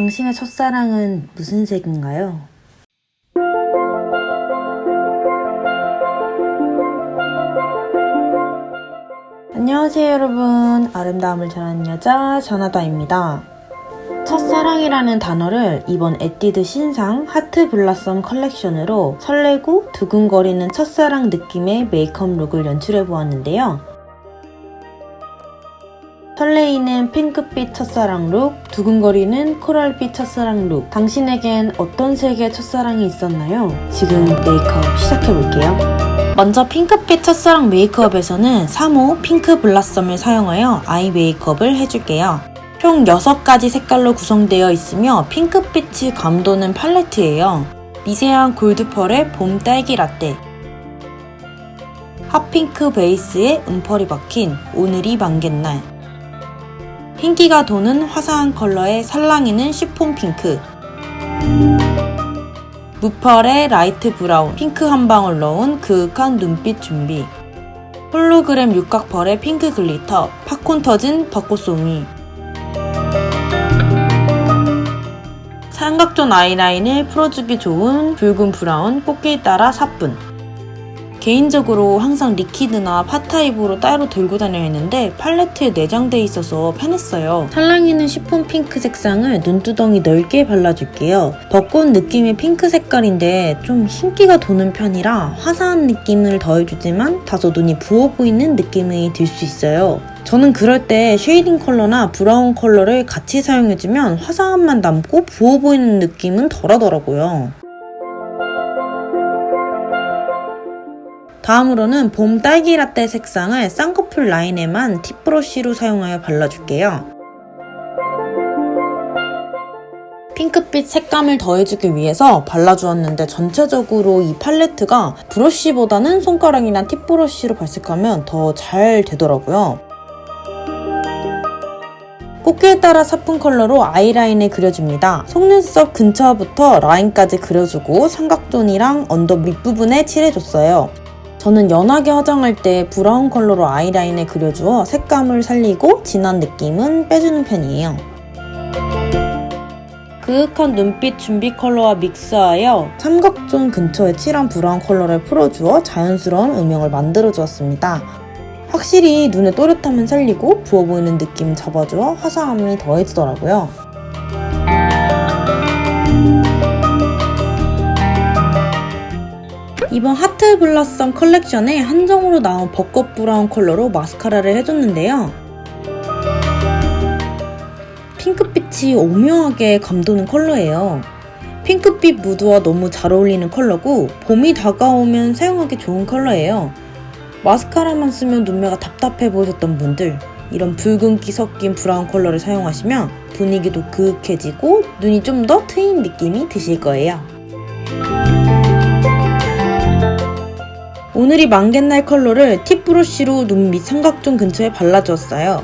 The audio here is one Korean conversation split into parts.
당신의 첫사랑은 무슨 색인가요? 안녕하세요 여러분. 아름다움을 전하는 여자 전하다입니다. 첫사랑이라는 단어를 이번 에뛰드 신상 하트 블라썸 컬렉션으로 설레고 두근거리는 첫사랑 느낌의 메이크업 룩을 연출해 보았는데요 설레이는 핑크빛 첫사랑 룩, 두근거리는 코랄빛 첫사랑 룩. 당신에겐 어떤 색의 첫사랑이 있었나요? 지금 메이크업 시작해볼게요. 먼저 핑크빛 첫사랑 메이크업에서는 3호 핑크 블라썸을 사용하여 아이 메이크업을 해줄게요. 총 6가지 색깔로 구성되어 있으며 핑크빛이 감도는 팔레트예요. 미세한 골드펄의 봄 딸기 라떼. 핫핑크 베이스에 음펄이 박힌 오늘이 만갯날. 흰기가 도는 화사한 컬러의 살랑이는 시폰 핑크. 무펄의 라이트 브라운, 핑크 한 방울 넣은 그윽한 눈빛 준비. 홀로그램 육각펄의 핑크 글리터, 팝콘 터진 벚꽃송이. 삼각존 아이라인을 풀어주기 좋은 붉은 브라운 꽃길 따라 사뿐. 개인적으로 항상 리퀴드나 팟타입으로 따로 들고 다녀야 했는데 팔레트에 내장돼 있어서 편했어요. 살랑이는 시폰 핑크 색상을 눈두덩이 넓게 발라줄게요. 벚꽃 느낌의 핑크 색깔인데 좀 흰기가 도는 편이라 화사한 느낌을 더해주지만 다소 눈이 부어 보이는 느낌이 들 수 있어요. 저는 그럴 때 쉐이딩 컬러나 브라운 컬러를 같이 사용해주면 화사함만 남고 부어 보이는 느낌은 덜하더라고요. 다음으로는 봄 딸기 라떼 색상을 쌍꺼풀 라인에만 팁브러쉬로 사용하여 발라줄게요. 핑크빛 색감을 더해주기 위해서 발라주었는데 전체적으로 이 팔레트가 브러쉬보다는 손가락이나 팁브러쉬로 발색하면 더 잘 되더라고요. 꽃길 따라 사뿐 컬러로 아이라인을 그려줍니다. 속눈썹 근처부터 라인까지 그려주고 삼각존이랑 언더 밑부분에 칠해줬어요. 저는 연하게 화장할 때 브라운 컬러로 아이라인을 그려주어 색감을 살리고 진한 느낌은 빼주는 편이에요. 그윽한 눈빛 준비 컬러와 믹스하여 삼각존 근처에 칠한 브라운 컬러를 풀어주어 자연스러운 음영을 만들어주었습니다. 확실히 눈의 또렷함은 살리고 부어 보이는 느낌 잡아주어 화사함이 더해지더라고요. 이번 하트 블라썸 컬렉션에 한정으로 나온 벚꽃 브라운 컬러로 마스카라를 해줬는데요. 핑크빛이 오묘하게 감도는 컬러예요. 핑크빛 무드와 너무 잘 어울리는 컬러고 봄이 다가오면 사용하기 좋은 컬러예요. 마스카라만 쓰면 눈매가 답답해 보이셨던 분들 이런 붉은기 섞인 브라운 컬러를 사용하시면 분위기도 그윽해지고 눈이 좀 더 트인 느낌이 드실 거예요. 오늘이 만갯날 컬러를 팁 브러쉬로 눈 밑 삼각존 근처에 발라주었어요.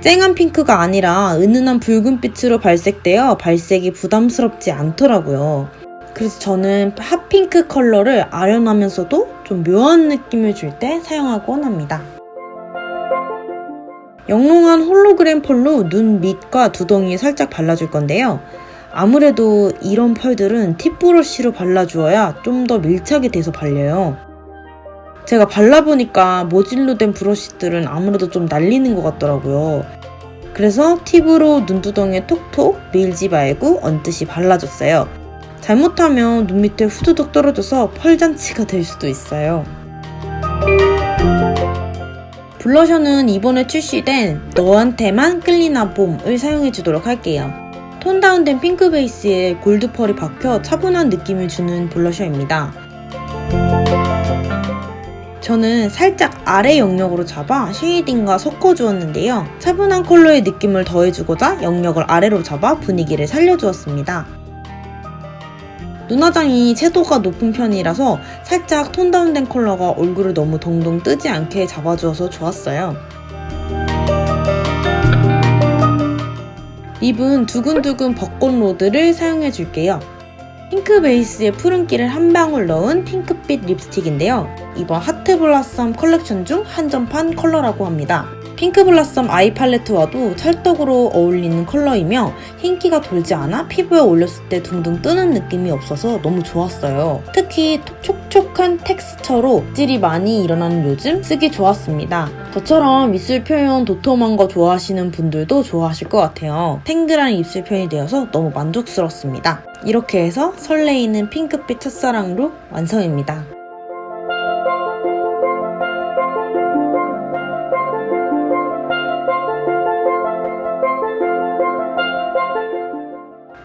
쨍한 핑크가 아니라 은은한 붉은빛으로 발색되어 발색이 부담스럽지 않더라고요. 그래서 저는 핫핑크 컬러를 아련하면서도 좀 묘한 느낌을 줄 때 사용하곤 합니다. 영롱한 홀로그램 펄로 눈 밑과 두덩이에 살짝 발라줄 건데요. 아무래도 이런 펄들은 팁 브러쉬로 발라주어야 좀 더 밀착이 돼서 발려요. 제가 발라보니까 모질로 된 브러쉬들은 아무래도 좀 날리는 것 같더라고요. 그래서 팁으로 눈두덩이에 톡톡 밀지 말고 얹듯이 발라줬어요. 잘못하면 눈 밑에 후두둑 떨어져서 펄잔치가 될 수도 있어요. 블러셔는 이번에 출시된 너한테만 끌리나 봄을 사용해 주도록 할게요. 톤 다운된 핑크 베이스에 골드 펄이 박혀 차분한 느낌을 주는 블러셔입니다. 저는 살짝 아래 영역으로 잡아 쉐이딩과 섞어주었는데요. 차분한 컬러의 느낌을 더해주고자 영역을 아래로 잡아 분위기를 살려주었습니다. 눈화장이 채도가 높은 편이라서 살짝 톤 다운된 컬러가 얼굴을 너무 동동 뜨지 않게 잡아주어서 좋았어요. 립은 두근두근 벚꽃 로드를 사용해 줄게요. 핑크 베이스에 푸른기를 한 방울 넣은 핑크빛 립스틱인데요. 이번 하트 블라썸 컬렉션 중 한정판 컬러라고 합니다. 핑크 블라썸 아이 팔레트와도 찰떡으로 어울리는 컬러이며 흰기가 돌지 않아 피부에 올렸을 때 둥둥 뜨는 느낌이 없어서 너무 좋았어요. 특히 촉촉한 텍스처로 질이 많이 일어나는 요즘 쓰기 좋았습니다. 저처럼 입술 표현 도톰한 거 좋아하시는 분들도 좋아하실 것 같아요. 탱글한 입술 표현이 되어서 너무 만족스럽습니다. 이렇게 해서 설레이는 핑크빛 첫사랑 룩 완성입니다.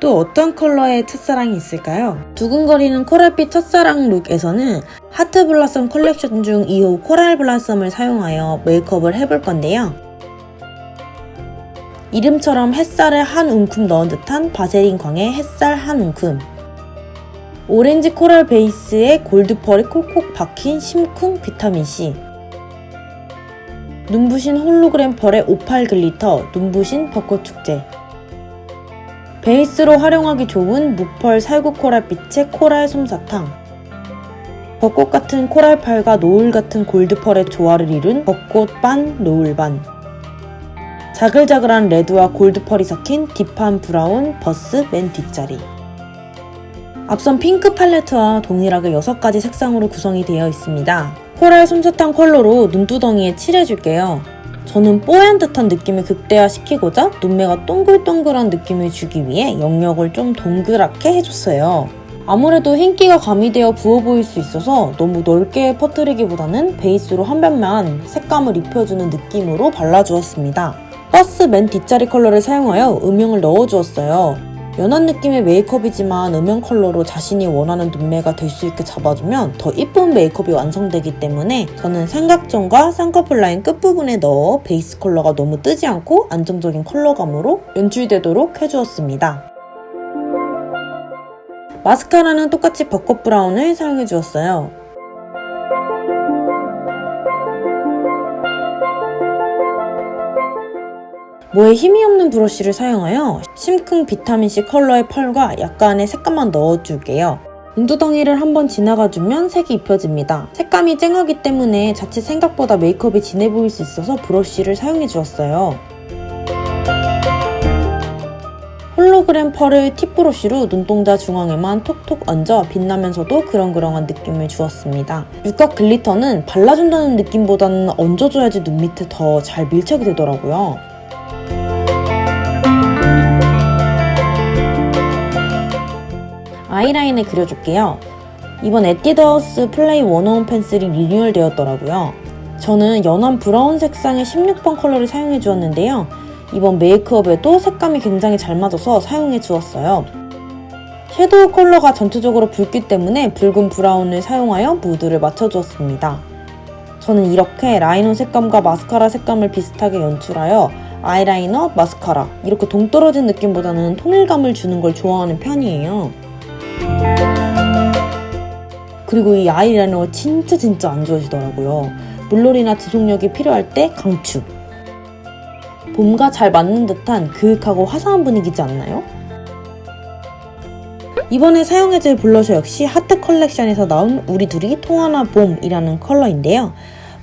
또 어떤 컬러의 첫사랑이 있을까요? 두근거리는 코랄빛 첫사랑 룩에서는 하트 블라썸 컬렉션 중 2호 코랄 블라썸을 사용하여 메이크업을 해볼 건데요. 이름처럼 햇살을 한 움큼 넣은 듯한 바세린 광의 햇살 한 움큼 오렌지 코랄 베이스에 골드펄이 콕콕 박힌 심쿵 비타민C 눈부신 홀로그램 펄의 오팔 글리터 눈부신 벚꽃 축제 베이스로 활용하기 좋은 무펄 살구 코랄빛의 코랄 솜사탕 벚꽃 같은 코랄펄과 노을 같은 골드펄의 조화를 이룬 벚꽃 반 노을 반 자글자글한 레드와 골드펄이 섞인 딥한 브라운 버스 맨 뒷자리 앞선 핑크 팔레트와 동일하게 6가지 색상으로 구성이 되어 있습니다. 코랄 솜사탕 컬러로 눈두덩이에 칠해줄게요. 저는 뽀얀 듯한 느낌을 극대화시키고자 눈매가 동글동글한 느낌을 주기 위해 영역을 좀 동그랗게 해줬어요. 아무래도 흰기가 가미되어 부어 보일 수 있어서 너무 넓게 퍼뜨리기보다는 베이스로 한 변만 색감을 입혀주는 느낌으로 발라주었습니다. 버스 맨 뒷자리 컬러를 사용하여 음영을 넣어주었어요. 연한 느낌의 메이크업이지만 음영 컬러로 자신이 원하는 눈매가 될 수 있게 잡아주면 더 이쁜 메이크업이 완성되기 때문에 저는 삼각존과 쌍꺼풀 라인 끝부분에 넣어 베이스 컬러가 너무 뜨지 않고 안정적인 컬러감으로 연출되도록 해주었습니다. 마스카라는 똑같이 벚꽃 브라운을 사용해 주었어요. 모에 힘이 없는 브러쉬를 사용하여 심쿵 비타민C 컬러의 펄과 약간의 색감만 넣어줄게요. 눈두덩이를 한번 지나가주면 색이 입혀집니다. 색감이 쨍하기 때문에 자칫 생각보다 메이크업이 진해 보일 수 있어서 브러쉬를 사용해 주었어요. 홀로그램 펄을 팁 브러쉬로 눈동자 중앙에만 톡톡 얹어 빛나면서도 그렁그렁한 느낌을 주었습니다. 육각 글리터는 발라준다는 느낌보다는 얹어줘야지 눈 밑에 더 잘 밀착이 되더라고요. 아이라인을 그려줄게요. 이번 에뛰드하우스 플레이 원어원 펜슬이 리뉴얼 되었더라고요. 저는 연한 브라운 색상의 16번 컬러를 사용해 주었는데요. 이번 메이크업에도 색감이 굉장히 잘 맞아서 사용해 주었어요. 섀도우 컬러가 전체적으로 붉기 때문에 붉은 브라운을 사용하여 무드를 맞춰주었습니다. 저는 이렇게 라이너 색감과 마스카라 색감을 비슷하게 연출하여 아이라이너, 마스카라 이렇게 동떨어진 느낌보다는 통일감을 주는 걸 좋아하는 편이에요. 그리고 이 아이라이너가 진짜 진짜 안 좋아지더라고요. 물놀이나 지속력이 필요할 때 강추. 봄과 잘 맞는 듯한 그윽하고 화사한 분위기지 않나요? 이번에 사용해줄 블러셔 역시 하트 컬렉션에서 나온 우리 둘이 통하나 봄이라는 컬러인데요.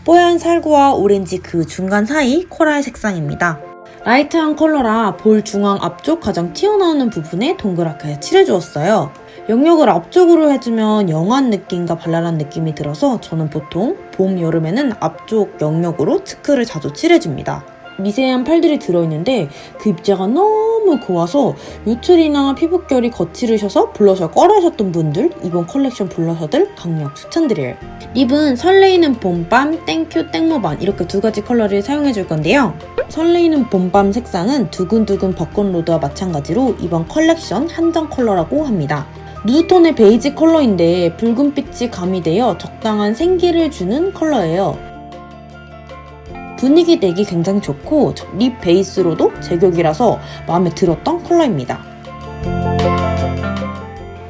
뽀얀 살구와 오렌지 그 중간 사이 코랄 색상입니다. 라이트한 컬러라 볼 중앙 앞쪽 가장 튀어나오는 부분에 동그랗게 칠해주었어요. 영역을 앞쪽으로 해주면 영한 느낌과 발랄한 느낌이 들어서 저는 보통 봄, 여름에는 앞쪽 영역으로 치크를 자주 칠해줍니다. 미세한 팔들이 들어있는데 그 입자가 너무 고와서 요철이나 피부결이 거칠으셔서 블러셔 꺼려하셨던 분들 이번 컬렉션 블러셔들 강력 추천드려요. 립은 설레이는 봄밤, 땡큐, 땡모반 이렇게 두 가지 컬러를 사용해 줄 건데요. 설레이는 봄밤 색상은 두근두근 벚꽃 로드와 마찬가지로 이번 컬렉션 한정 컬러라고 합니다. 누드톤의 베이지 컬러인데 붉은빛이 가미되어 적당한 생기를 주는 컬러예요. 분위기 내기 굉장히 좋고 립 베이스로도 제격이라서 마음에 들었던 컬러입니다.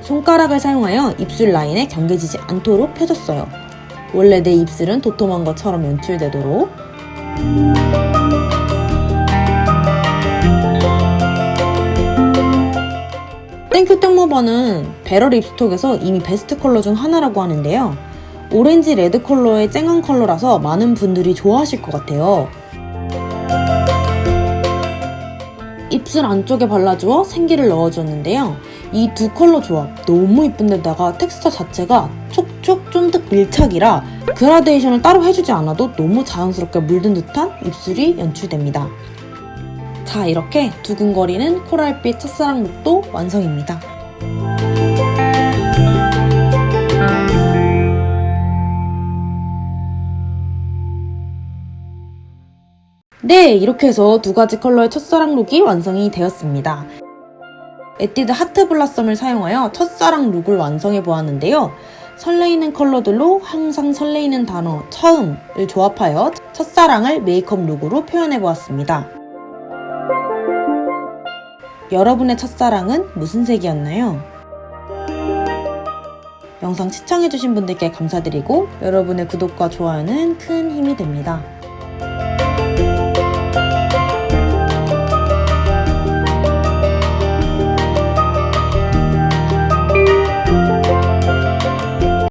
손가락을 사용하여 입술 라인에 경계지지 않도록 펴줬어요. 원래 내 입술은 도톰한 것처럼 연출되도록 땡모버는 베럴 립스톡에서 이미 베스트 컬러 중 하나라고 하는데요. 오렌지 레드 컬러의 쨍한 컬러라서 많은 분들이 좋아하실 것 같아요. 입술 안쪽에 발라주어 생기를 넣어줬는데요. 이 두 컬러 조합 너무 이쁜데다가 텍스처 자체가 촉촉 쫀득 밀착이라 그라데이션을 따로 해주지 않아도 너무 자연스럽게 물든 듯한 입술이 연출됩니다. 자 이렇게 두근거리는 코랄빛 첫사랑 룩도 완성입니다. 네, 이렇게 해서 두 가지 컬러의 첫사랑 룩이 완성이 되었습니다. 에뛰드 하트 블라썸을 사용하여 첫사랑 룩을 완성해 보았는데요. 설레이는 컬러들로 항상 설레이는 단어 처음을 조합하여 첫사랑을 메이크업 룩으로 표현해 보았습니다. 여러분의 첫사랑은 무슨 색이었나요? 영상 시청해주신 분들께 감사드리고 여러분의 구독과 좋아요는 큰 힘이 됩니다.